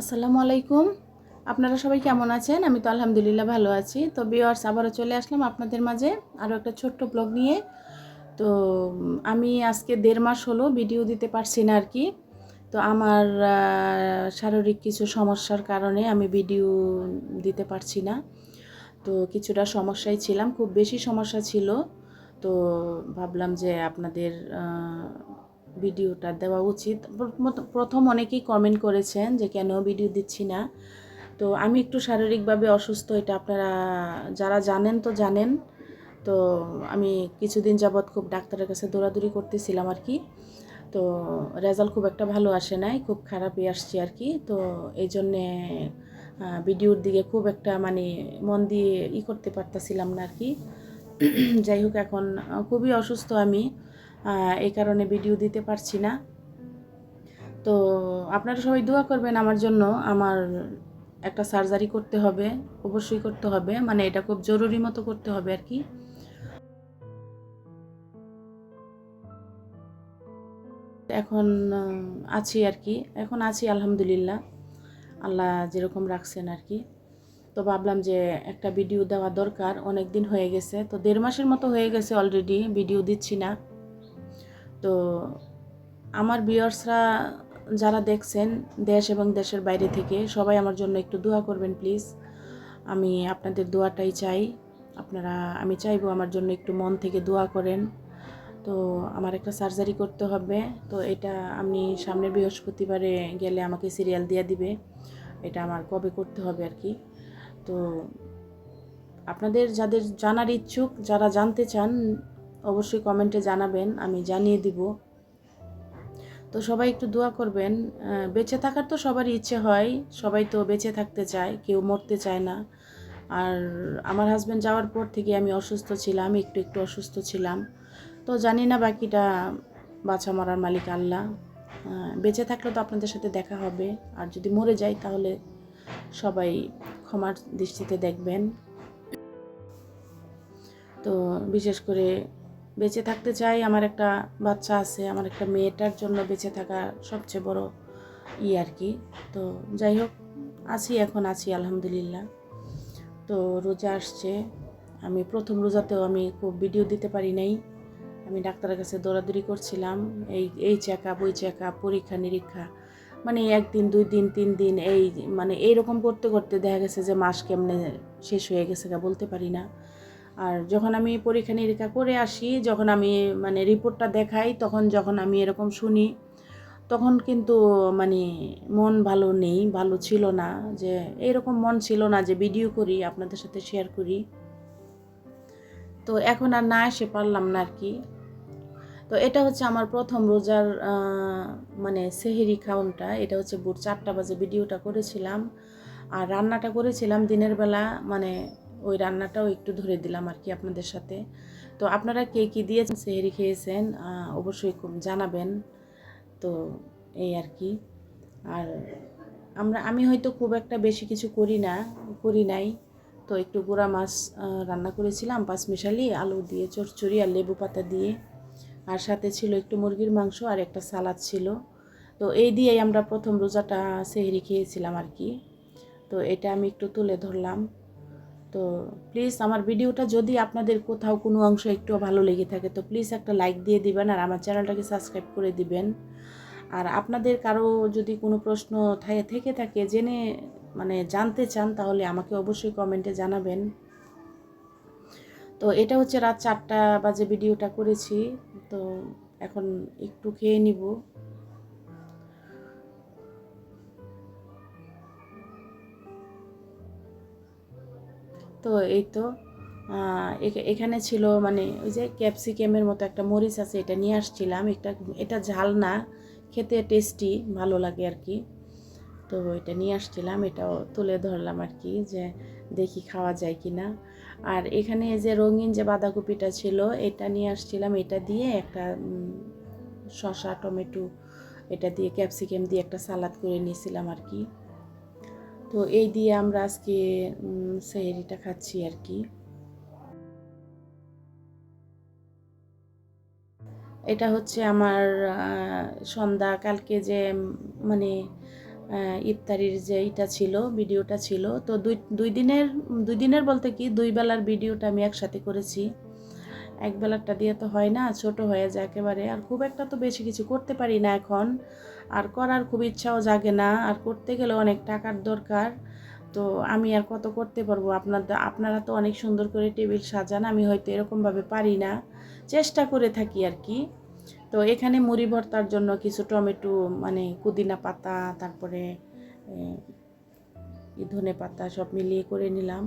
আসসালামু আলাইকুম। আপনারা সবাই কেমন আছেন? আমি তো আলহামদুলিল্লাহ ভালো আছি। তো বিওয়ার্স আবারও চলে আসলাম আপনাদের মাঝে আরও একটা ছোট্ট ব্লগ নিয়ে। তো, আমি আজকে দেড় মাস হলো ভিডিও দিতে পারছি না আর কি তো আমার শারীরিক কিছু সমস্যার কারণে আমি ভিডিও দিতে পারছি না। তো কিছুটা সমস্যায় ছিলাম, খুব বেশি সমস্যা ছিল। তো ভাবলাম যে আপনাদের ভিডিওটা দেওয়া উচিত। প্রথম- অনেকেই কমেন্ট করেছেন যে, কেন ভিডিও দিচ্ছি না? তো আমি একটু শারীরিকভাবে অসুস্থ, এটা আপনারা যারা জানেন তো জানেন। তো আমি কিছুদিন যাবৎ খুব ডাক্তারের কাছে দৌড়াদৌড়ি করতেছিলাম আর কি। তো রেজাল্ট খুব একটা ভালো আসে নাই, খুব খারাপই আসছে আর কি। তো এই জন্যে ভিডিওর দিকে খুব একটা মানে মন দিয়ে ই করতে পারতাছিলাম না আর কি। যাই হোক, এখন খুবই অসুস্থ আমি। এই কারণে ভিডিও দিতে পারছি না। তো আপনারা সবাই দোয়া করবেন আমার জন্য, আমার একটা সার্জারি করতে হবে, অবশ্যই করতে হবে মানে এটা খুব জরুরি মতো করতে হবে আর কি। এখন আছি আর কি, এখন আছি আলহামদুলিল্লাহ, আল্লাহ যেরকম রাখছেন আর কি। তো ভাবলাম যে একটা ভিডিও দেওয়া দরকার অনেক দিন হয়ে গেছে, তো দেড় মাসের মতো হয়ে গেছে অলরেডি ভিডিও দিচ্ছি না। তো আমার বিয়ার্সরা যারা দেখছেন দেশ এবং দেশের বাইরে থেকে, সবাই আমার জন্য একটু দোয়া করবেন প্লিজ আমি আপনাদের দোয়াটাই চাই। আপনারা, আমি চাইব আমার জন্য একটু মন থেকে দোয়া করেন। তো আমার একটা সার্জারি করতে হবে। তো এটা আমি সামনের বৃহস্পতিবারে গেলে আমাকে সিরিয়াল দিয়ে দিবে। এটা আমার কবে করতে হবে আর কি। তো আপনাদের যাদের জানার ইচ্ছুক, যারা জানতে চান অবশ্যই কমেন্টে জানাবেন, আমি জানিয়ে দিব। তো সবাই একটু দোয়া করবেন বেঁচে থাকার তো সবারই ইচ্ছে হয়, সবাই তো বেঁচে থাকতে চায়, কেউ মরতে চায় না। আর আমার হাজব্যান্ড যাওয়ার পর থেকে আমি অসুস্থ ছিলাম, একটু একটু অসুস্থ ছিলাম। তো জানি না বাকিটা, বাছা মরার মালিক আল্লাহ। বেঁচে থাকলে তো আপনাদের সাথে দেখা হবে, আর যদি মরে যাই তাহলে সবাই ক্ষমার দৃষ্টিতে দেখবেন। তো বিশেষ করে বেঁচে থাকতে চাই। আমার একটা বাচ্চা আছে, আমার একটা মেয়েটার জন্য বেঁচে থাকা সবচেয়ে বড় ই আর কি। তো যাই হোক, আছি এখন, আছি, আলহামদুলিল্লাহ। তো রোজা আসছে, আমি প্রথম রোজাতেও আমি খুব ভিডিও দিতে পারি নাই। আমি ডাক্তারের কাছে দৌড়াদৌড়ি করছিলাম, এই এই চেক আপ ওই চেক আপ পরীক্ষা, নিরীক্ষা। মানে একদিন, দুই দিন, তিন দিন, এই মানে এইরকম করতে করতে দেখা গেছে যে মাস কেমনে শেষ হয়ে গেছে বলতে পারি না। আর যখন আমি পরীক্ষা নিরীক্ষা করে আসি, যখন আমি মানে রিপোর্টটা দেখাই, তখন যখন আমি এরকম শুনি, তখন কিন্তু মানে মন ভালো নেই, ভালো ছিল না, যে এরকম মন ছিল না যে ভিডিও করি, আপনাদের সাথে শেয়ার করি। তো এখন আর না এসে পারলাম না আর কি। তো এটা হচ্ছে আমার প্রথম রোজার মানে সেহেরি খাউনটা এটা হচ্ছে ভোর চারটা বাজে ভিডিওটা করেছিলাম। আর রান্নাটা করেছিলাম দিনের বেলা মানে ওই রান্নাটাও একটু ধরে দিলাম আর কি আপনাদের সাথে। তো আপনারা কে কী দিয়েছেন, সেহেরি খেয়েছেন অবশ্যই জানাবেন। তো এই আর কি। আর আমরা, আমি হয়তো খুব একটা বেশি কিছু করি না, করি নাই। তো একটু গুঁড়া মাছ রান্না করেছিলাম, পাঁচমিশালি, আলু দিয়ে চচ্চড়ি আর লেবু পাতা দিয়ে। আর সাথে ছিল একটু মুরগির মাংস আর একটা সালাদ ছিল। তো এই দিয়েই আমরা প্রথম রোজাটা সেহরি খেয়েছিলাম আর কি। তো এটা আমি একটু তুলে ধরলাম। তো প্লিজ আমার ভিডিওটা যদি আপনাদের কোথাও কোনো অংশ একটু ভালো লেগে থাকে, তো প্লিজ একটা লাইক দিয়ে দিবেন আর আমার চ্যানেলটাকে সাবস্ক্রাইব করে দিবেন। আর আপনাদের কারও যদি কোনো প্রশ্ন থেকে থাকে, জেনে মানে জানতে চান, তাহলে আমাকে অবশ্যই কমেন্টে জানাবেন। তো এটা হচ্ছে রাত চারটা বাজে ভিডিওটা করেছি, তো এখন একটু খেয়ে নিব। তো এই তো এখানে ছিল মানে ওই যে ক্যাপসিকামের মতো একটা মরিচ আছে, এটা নিয়ে আসছিলাম। এটা এটা ঝাল না, খেতে টেস্টি ভালো লাগে আর কি। তো এটা নিয়ে আসছিলাম, এটাও তুলে ধরলাম আর কি যে দেখি খাওয়া যায় কি না আর এখানে যে রঙিন যে বাঁধাকপিটা ছিল, এটা নিয়ে আসছিলাম। এটা দিয়ে একটা শসা, টমেটো, এটা দিয়ে ক্যাপসিকাম দিয়ে একটা সালাদ করে নিয়েছিলাম আর কি। তো এই দিয়ে আমরা আজকে সেহরিটা খাচ্ছি আর কি। এটা হচ্ছে আমার সন্ধ্যা, কালকে যে মানে ইফতারির যে এটা ছিল, ভিডিওটা ছিল। তো দুই দুই দিনের দুই দিনের বলতে কি, দুই বেলার ভিডিওটা আমি একসাথে করেছি। এক বেলারটা দিয়ে তো হয় না, ছোট হয়ে যায় একেবারে। আর খুব একটা তো বেশি কিছু করতে পারি না এখন। আর করার খুব ইচ্ছাও জাগে না। আর করতে গেলে অনেক টাকার দরকার। তো আমি আর কত করতে পারব? আপনার আপনারা তো অনেক সুন্দর করে টেবিল সাজান, আমি হয়তো এরকমভাবে পারি না। চেষ্টা করে থাকি আর কি। তো এখানে মুড়ি ভর্তার জন্য কিছু টমেটো মানে পুদিনা পাতা, তারপরে ধনে পাতা সব মিলিয়ে করে নিলাম।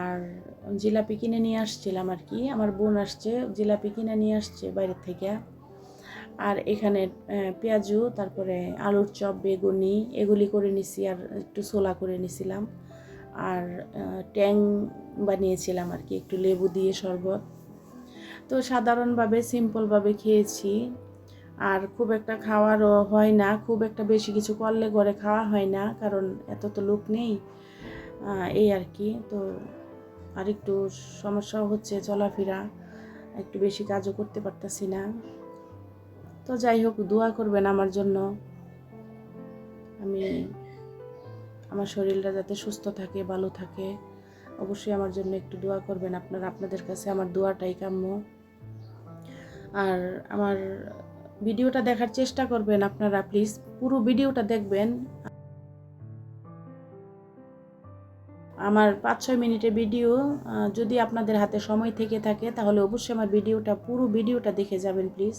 আর জিলাপি কিনে নিয়ে আসছিলাম আর কি। আমার বোন আসছে, জিলাপি কিনে নিয়ে আসছে বাইরের থেকে। আর এখানে পেঁয়াজু, তারপরে আলুর চপ, বেগুনি, এগুলি করে নিছি আর একটু ছোলা করে নিছিলাম। আর ট্যাং বানিয়েছিলাম আর কি, একটু লেবু দিয়ে শরবত। তো সাধারণভাবে, সিম্পলভাবে খেয়েছি। আর খুব একটা খাওয়ারও হয় না, খুব একটা বেশি কিছু করলে ঘরে খাওয়া হয় না, কারণ এত তো লোক নেই এই আর কি। তো আর একটু সমস্যাও হচ্ছে চলাফেরা, একটু বেশি কাজও করতে পারতাছি না। তো যাই হোক, দোয়া করবেন আমার জন্য। আমি আমার শরীরটা যাতে সুস্থ থাকে, ভালো থাকে, অবশ্যই আমার জন্য একটু দোয়া করবেন আপনারা, আপনাদের কাছে আমার দোয়াটাই কাম্য। আর আমার ভিডিওটা দেখার চেষ্টা করবেন আপনারা, প্লিজ। পুরো ভিডিওটা দেখবেন। আমার পাঁচ ছয় মিনিটের ভিডিও যদি আপনাদের হাতে সময় থেকে থাকে, তাহলে অবশ্যই আমার ভিডিওটা, পুরো ভিডিওটা দেখে যাবেন, প্লিজ।